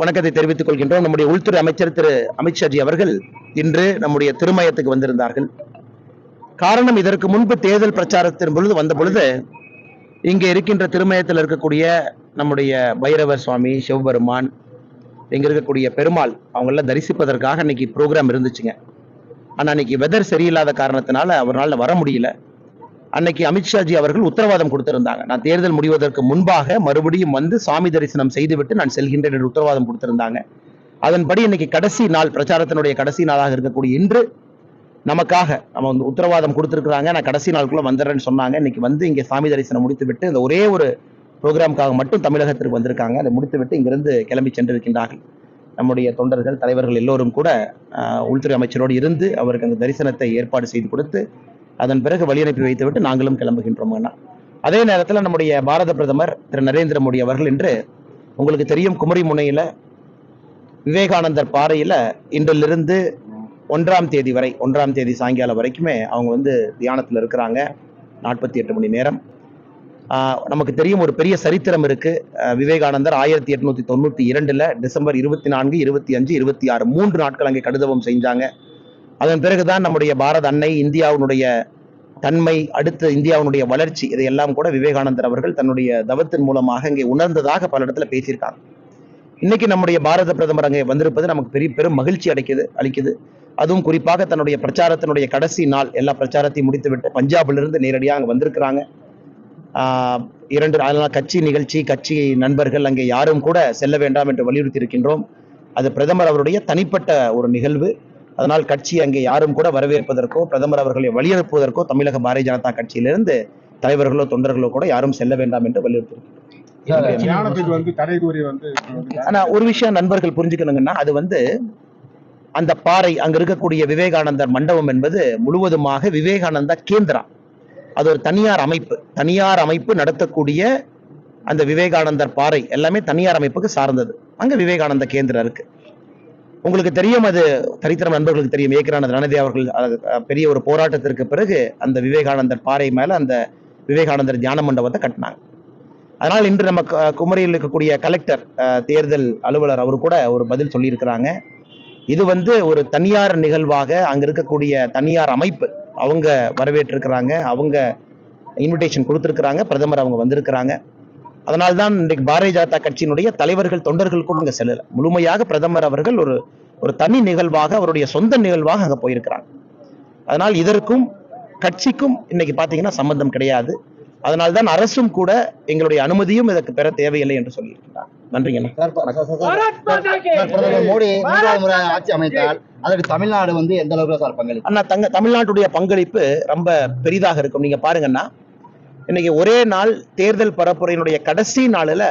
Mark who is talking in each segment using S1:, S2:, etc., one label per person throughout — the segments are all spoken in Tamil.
S1: வணக்கத்தை தெரிவித்துக் கொள்கின்றோம். நம்முடைய உள்துறை அமைச்சர் திரு. அமித்ஷாஜி அவர்கள் இன்று நம்முடைய திருமயத்துக்கு வந்திருந்தார்கள். காரணம் இதற்கு முன்பு தேர்தல் பிரச்சாரத்தின் பொழுது வந்த பொழுது இங்கே இருக்கின்ற திருமயத்தில் இருக்கக்கூடிய நம்முடைய பைரவர் சுவாமி சிவபெருமான் இங்கே இருக்கக்கூடிய பெருமாள் அவங்கள தரிசிப்பதற்காக அன்னைக்கு ப்ரோக்ராம் இருந்துச்சுங்க. ஆனால் அன்னைக்கு வெதர் சரியில்லாத காரணத்தினால அவரால் வர முடியல. அன்னைக்கு அமித்ஷாஜி அவர்கள் உத்தரவாதம் கொடுத்திருந்தாங்க. நான் தேர்தல் முடிவதற்கு முன்பாக மறுபடியும் வந்து சாமி தரிசனம் செய்துவிட்டு நான் செல்கின்றேன் என்று உத்தரவாதம் கொடுத்திருந்தாங்க. அதன்படி இன்னைக்கு கடைசி நாள் பிரச்சாரத்தினுடைய கடைசி நாளாக இருக்கக்கூடிய இன்று நமக்காக நம்ம வந்து உத்தரவாதம் கொடுத்துருக்குறாங்க. நான் கடைசி நாளுக்குள்ள வந்துடுறேன்னு சொன்னாங்க. இன்னைக்கு வந்து இங்கே சாமி தரிசனம் முடித்து விட்டு இந்த ஒரே ஒரு ப்ரோக்ராமுக்காக மட்டும் தமிழகத்திற்கு வந்திருக்காங்க. அதை முடித்து விட்டு இங்கிருந்து கிளம்பி சென்றிருக்கின்றார்கள். நம்முடைய தொண்டர்கள் தலைவர்கள் எல்லோரும் கூட உள்துறை அமைச்சரோடு இருந்து அவருக்கு அந்த தரிசனத்தை ஏற்பாடு செய்து கொடுத்து அதன் பிறகு வழி அனுப்பி வைத்துவிட்டு நாங்களும் கிளம்புகின்றோம் அண்ணா. அதே நேரத்தில் நம்முடைய பாரத பிரதமர் திரு நரேந்திர மோடி அவர்கள் இன்று உங்களுக்கு தெரியும் குமரி முனையில் விவேகானந்தர் பாறையில் இன்றிலிருந்து ஒன்றாம் தேதி வரை ஒன்றாம் தேதி சாயங்காலம் வரைக்குமே அவங்க வந்து தியானத்தில் இருக்கிறாங்க. நாற்பத்தி எட்டு மணி நேரம். நமக்கு தெரியும் ஒரு பெரிய சரித்திரம் இருக்கு. விவேகானந்தர் ஆயிரத்தி எட்நூத்தி தொண்ணூத்தி இரண்டுல டிசம்பர் இருபத்தி நான்கு இருபத்தி அஞ்சு இருபத்தி ஆறு மூன்று நாட்கள் அங்கே கடுதவம் செஞ்சாங்க. அதன் பிறகுதான் நம்முடைய பாரத அன்னை இந்தியாவினுடைய தன்மை அடுத்து இந்தியாவினுடைய வளர்ச்சி இதையெல்லாம் கூட விவேகானந்தர் அவர்கள் தன்னுடைய தவத்தின் மூலமாக இங்கே உணர்ந்ததாக பல இடத்துல பேசியிருக்காங்க. இன்னைக்கு நம்முடைய பாரத பிரதமர் அங்கே வந்திருப்பது நமக்கு பெரிய பெரும் மகிழ்ச்சி அடைக்குது அளிக்குது. அதுவும் குறிப்பாக தன்னுடைய பிரச்சாரத்தினுடைய கடைசி நாள் எல்லா பிரச்சாரத்தையும் முடித்துவிட்டு பஞ்சாபிலிருந்து நேரடியாக அங்கே வந்திருக்கிறாங்க. இரண்டு அதனால் கட்சி நிகழ்ச்சி கட்சி நண்பர்கள் அங்கே யாரும் கூட செல்ல வேண்டாம் என்று வலியுறுத்தி இருக்கின்றோம் அது பிரதமர் அவருடைய தனிப்பட்ட ஒரு நிகழ்வு. அதனால் கட்சி அங்கே யாரும் கூட வரவேற்பதற்கோ பிரதமர் அவர்களை வழியனுப்புவதற்கோ தமிழக பாரதிய ஜனதா கட்சியிலிருந்து தலைவர்களோ தொண்டர்களோ கூட யாரும் செல்ல வேண்டாம் என்று வலியுறுத்தி இருக்கின்றோம்.
S2: தியானத்துக்கு வந்து தடை கூறி வந்து
S1: ஆனா ஒரு விஷயம் நண்பர்கள் புரிஞ்சுக்கணுங்கன்னா அது வந்து அந்த பாறை அங்க இருக்கக்கூடிய விவேகானந்தர் மண்டபம் என்பது முழுவதுமாக விவேகானந்தா கேந்திரா. அது ஒரு தனியார் அமைப்பு. தனியார் அமைப்பு நடத்தக்கூடிய அந்த விவேகானந்தர் பாறை எல்லாமே தனியார் அமைப்புக்கு சார்ந்தது. அங்க விவேகானந்த கேந்திரம் இருக்கு. உங்களுக்கு தெரியும் அது தரித்திரம் நண்பர்களுக்கு தெரியும். ஏக்கரான ரணதே அவர்கள் அது, பெரிய ஒரு போராட்டத்திற்கு பிறகு அந்த விவேகானந்தர் பாறை மேலே அந்த விவேகானந்தர் தியான மண்டபத்தை கட்டினாங்க. அதனால் இன்று நம்ம குமரியில் இருக்கக்கூடிய கலெக்டர் தேர்தல் அலுவலர் அவர் கூட ஒரு பதில் சொல்லியிருக்கிறாங்க. இது வந்து ஒரு தனியார் நிகழ்வாக அங்கே இருக்கக்கூடிய தனியார் அமைப்பு அவங்க வரவேற்றிருக்கிறாங்க. அவங்க இன்விடேஷன் கொடுத்துருக்குறாங்க. பிரதமர் அவங்க வந்திருக்கிறாங்க. அதனால்தான் இன்றைக்கு பாரதிய ஜனதா கட்சியினுடைய தலைவர்கள் தொண்டர்கள் கூட அங்க செல்லல முழுமையாக பிரதமர் அவர்கள் ஒரு ஒரு தனி நிகழ்வாக அவருடைய சொந்த நிகழ்வாக அங்க போயிருக்கிறாங்க. அதனால் இதற்கும் கட்சிக்கும் இன்னைக்கு பாத்தீங்கன்னா சம்பந்தம் கிடையாது. அதனால்தான் அரசும் கூட எங்களுடைய அனுமதியும் இதற்கு பெற தேவையில்லை என்று சொல்லியிருக்கிறார்.
S3: பிரதமர் மோடி ஆட்சி அமைத்தால் அதற்கு தமிழ்நாடு வந்து எந்த அளவுக்கு சார்
S1: அண்ணா தங்க தமிழ்நாட்டுடைய பங்களிப்பு ரொம்ப பெரிதாக இருக்கும். நீங்க பாருங்கன்னா இன்னைக்கு ஒரே நாள் தேர்தல் பரப்புரையினுடைய கடைசி நாளில்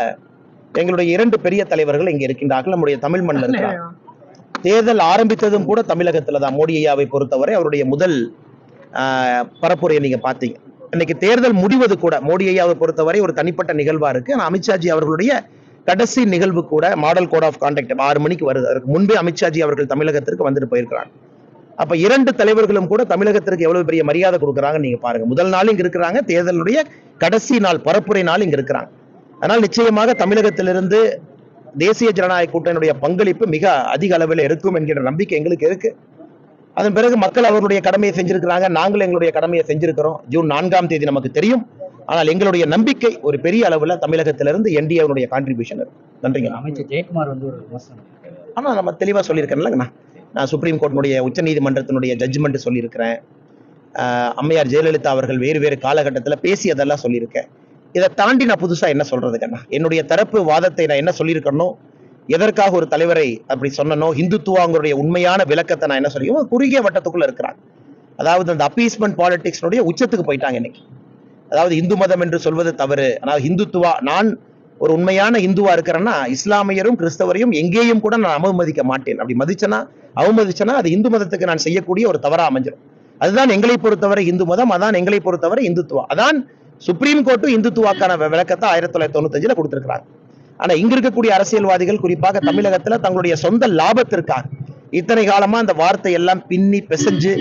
S1: எங்களுடைய இரண்டு பெரிய தலைவர்கள் இங்க இருக்கின்றார்கள். நம்முடைய தமிழ் மண்ணில் தேர்தல் ஆரம்பித்ததும் கூட தமிழகத்துல தான். மோடி ஐயாவை பொறுத்தவரை அவருடைய முதல் ஆஹ், பரப்புரையை நீங்க பார்த்தீங்க. இன்னைக்கு தேர்தல் முடிவது கூட மோடி ஐயாவை பொறுத்தவரை ஒரு தனிப்பட்ட நிகழ்வா இருக்கு. ஆனா அமித்ஷாஜி அவர்களுடைய கடைசி நிகழ்வு கூட மாடல் கோட் ஆஃப் கான்டாக்ட் ஆறு மணிக்கு வருது. அதற்கு முன்பே அமித்ஷாஜி அவர்கள் தமிழகத்திற்கு வந்துட்டு போயிருக்கிறாங்க அப்ப இரண்டு தலைவர்களும் கூட தமிழகத்திற்கு எவ்வளவு பெரிய மரியாதை கொடுக்குறாங்க நீங்க பாருங்க. முதல் நாள் இங்க இருக்கிறாங்க தேர்தலுடைய கடைசி நாள் பரப்புரை நாள் இங்க இருக்கிறாங்க. அதனால் நிச்சயமாக தமிழகத்திலிருந்து தேசிய ஜனநாயக கூட்டணியுடைய பங்களிப்பு மிக அதிக அளவில் இருக்கும் என்கிற நம்பிக்கை எங்களுக்கு இருக்கு. அதன் பிறகு மக்கள் அவர்களுடைய கடமையை செஞ்சிருக்கிறாங்க நாங்களும் எங்களுடைய கடமையை செஞ்சிருக்கிறோம். ஜூன் நான்காம் தேதி நமக்கு தெரியும். ஆனால் எங்களுடைய நம்பிக்கை ஒரு பெரிய அளவுல தமிழகத்திலிருந்து என்டிஏனுடைய கான்ட்ரிபியூஷன் இருக்கு. நன்றிங்க.
S4: அமைச்சர் ஜெயக்குமார் வந்து ஒரு விமர்சனம் பண்ணிருக்காரு.
S1: ஆனா நம்ம தெளிவா சொல்லியிருக்கேன்லங்கண்ணா. நான் சுப்ரீம் கோர்ட்டினுடைய உச்சநீதிமன்றத்தினுடைய ஜட்ஜ்மெண்ட் சொல்லியிருக்கிறேன். அம்மையார் ஜெயலலிதா அவர்கள் வேறு வேறு காலகட்டத்தில் பேசியதெல்லாம் சொல்லியிருக்கேன். இதை தாண்டி நான் புதுசாக என்ன சொல்கிறதுக்கண்ணா என்னுடைய தரப்பு வாதத்தை நான் என்ன சொல்லியிருக்கணும் எதற்காக ஒரு தலைவரை அப்படி சொன்னனோ இந்துத்துவாங்களுடைய உண்மையான விளக்கத்தை நான் என்ன சொல்லி குறுகிய வட்டத்துக்குள்ளே இருக்கிறாங்க அதாவது அந்த அப்பீஸ்மெண்ட் பாலிடிக்ஸ்னுடைய உச்சத்துக்கு போயிட்டாங்க இன்னைக்கு. அதாவது இந்து மதம் என்று சொல்வது தவறு. ஆனால் இந்துத்துவா நான் ஒரு உண்மையான இந்துவா இருக்கிறேன்னா இஸ்லாமியரும் கிறிஸ்தவரையும் எங்கேயும் கூட நான் அவமதிக்க மாட்டேன். அப்படி மதிச்சனா அவமதிச்சனா அது இந்து மதத்துக்கு நான் செய்யக்கூடிய ஒரு தவறா அமைஞ்சிடும் அதுதான் எங்களை பொறுத்தவரை இந்து மதம் அதான் எங்களை பொறுத்தவரை இந்துத்துவா. அதான் சுப்ரீம் கோர்ட்டும் இந்துத்துவாக்கான விளக்கத்தை ஆயிரத்தி தொள்ளாயிரத்தி தொண்ணூத்தஞ்சுல கொடுத்திருக்கிறாங்க ஆனா இங்க இருக்கக்கூடிய அரசியல்வாதிகள் குறிப்பாக தமிழகத்துல தங்களுடைய சொந்த லாபத்திற்காக இத்தனை காலமா அந்த வார்த்தை எல்லாம் பின்னி பிசைஞ்சு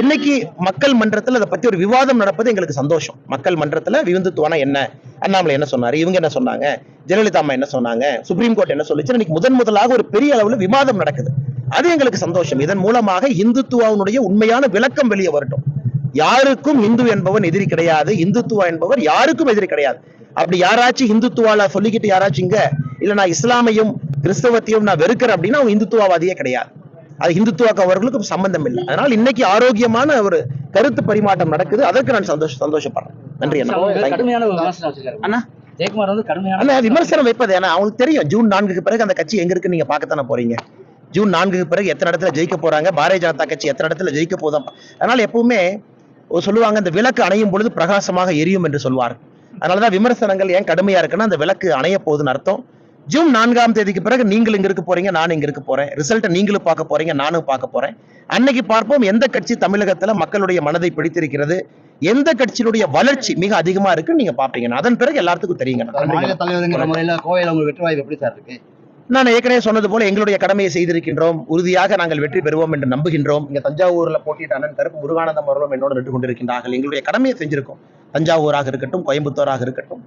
S1: இன்னைக்கு மக்கள் மன்றத்துல அதை பத்தி ஒரு விவாதம் நடப்பது எங்களுக்கு சந்தோஷம். மக்கள் மன்றத்துல விந்துத்துவானா என்ன? அண்ணாமலை என்ன சொன்னாரு? இவங்க என்ன சொன்னாங்க? ஜெயலலிதா அம்மா என்ன சொன்னாங்க? சுப்ரீம் கோர்ட் என்ன சொல்லிச்சு? இன்னைக்கு முதன் முதலாக ஒரு பெரிய அளவுல விவாதம் நடக்குது. அது எங்களுக்கு சந்தோஷம். இதன் மூலமாக இந்துத்துவாவுடைய உண்மையான விளக்கம் வெளியே வரட்டும். யாருக்கும் இந்து என்பவன் எதிரி கிடையாது. இந்துத்துவா என்பவர் யாருக்கும் எதிரி கிடையாது. அப்படி யாராச்சும் இந்துத்துவால சொல்லிக்கிட்டு யாராச்சும் இங்க இல்ல நான் இஸ்லாமையும் கிறிஸ்தவத்தையும் நான் வெறுக்கிறேன் அப்படின்னா அவங்க இந்துத்துவவாதியே கிடையாது. அது இந்துத்துவாக்கு அவர்களுக்கும் சம்பந்தம் இல்லை. அதனால இன்னைக்கு ஆரோக்கியமான ஒரு கருத்து பரிமாற்றம் நடக்குது. அதற்கு நான் சந்தோஷ சந்தோஷப்படுறேன். நன்றி அண்ணா.
S4: கடுமையான ஜெயக்குமார் வந்து கடுமையான
S1: விமர்சனம் வைப்பது ஏன்னா அவங்களுக்கு தெரியும். ஜூன் நான்குக்கு பிறகு அந்த கட்சி எங்க இருக்கு நீங்க பார்க்கத்தானே போறீங்க? ஜூன் நான்குக்கு பிறகு எத்தனை இடத்துல ஜெயிக்க போறாங்க? பாரதிய ஜனதா கட்சி எத்தனை இடத்துல ஜெயிக்க போதும் அதனால எப்பவுமே சொல்லுவாங்க இந்த விளக்கு அணையும் பொழுது பிரகாசமாக எரியும் என்று சொல்வார். அதனாலதான் விமர்சனங்கள் ஏன் கடுமையா இருக்குன்னா அந்த விளக்கு அணைய போகுதுன்னு அர்த்தம். ஜூன் நான்காம் தேதிக்கு பிறகு நீங்கள் இங்க இருக்க போறீங்க நானும் இங்க இருக்க போறேன். ரிசல்ட்டை நீங்களும் பார்க்க போறீங்க நானும் பார்க்க போறேன். அன்னைக்கு பார்ப்போம் எந்த கட்சி தமிழகத்துல மக்களுடைய மனதை பிடித்திருக்கிறது எந்த கட்சியினுடைய வளர்ச்சி மிக அதிகமா இருக்குன்னு நீங்க அதன் பிறகு எல்லாத்துக்கும் தெரியுங்க.
S3: மாநில தலைவருங்கிற முறையில கோவையில உங்களுக்கு வெற்றி வாய்ப்பு எப்படி சார் இருக்கு?
S1: நான் ஏற்கனவே சொன்னது போல எங்களுடைய கடமையை செய்திருக்கின்றோம். உறுதியாக நாங்கள் வெற்றி பெறுவோம் என்று நம்புகின்றோம். இங்க தஞ்சாவூர்ல போட்டியிட்ட அண்ணன் கருப்பு முருகானந்தம் அவர்களும் என்னோடு நின்று கொண்டிருக்கின்றார்கள். எங்களுடைய கடமையை செஞ்சிருக்கோம். தஞ்சாவூராக இருக்கட்டும் கோயம்புத்தூராக இருக்கட்டும்.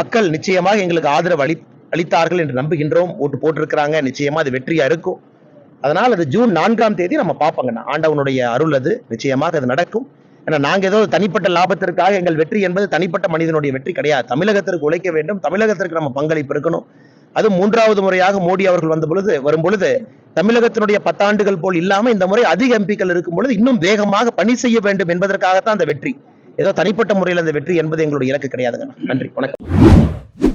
S1: மக்கள் நிச்சயமாக எங்களுக்கு ஆதரவு அளி அளித்தார்கள் என்று நம்புகின்றோம். ஓட்டு போட்டிருக்கிறாங்க. நிச்சயமா அது வெற்றியா இருக்கும். அதனால் அது ஜூன் நான்காம் தேதி நம்ம பார்ப்போங்கண்ணா ஆண்டவனுடைய அருள் அது. நிச்சயமாக அது நடக்கும். ஏன்னா நாங்க ஏதோ தனிப்பட்ட லாபத்திற்காக எங்கள் வெற்றி என்பது தனிப்பட்ட மனிதனுடைய வெற்றி கிடையாது. தமிழகத்திற்கு உழைக்க வேண்டும். தமிழகத்திற்கு நம்ம பங்களிப்பு இருக்கணும். அது மூன்றாவது முறையாக மோடி அவர்கள் வந்த பொழுது வரும் பொழுது தமிழகத்தினுடைய பத்தாண்டுகள் போல் இல்லாம இந்த முறை அதிக எம்பிக்கள் இருக்கும் பொழுது இன்னும் வேகமாக பணி செய்ய வேண்டும் என்பதற்காகத்தான் அந்த வெற்றி. ஏதோ தனிப்பட்ட முறையில் அந்த வெற்றி என்பது எங்களுடைய இலக்கு கிடையாதுங்க. நன்றி. வணக்கம்.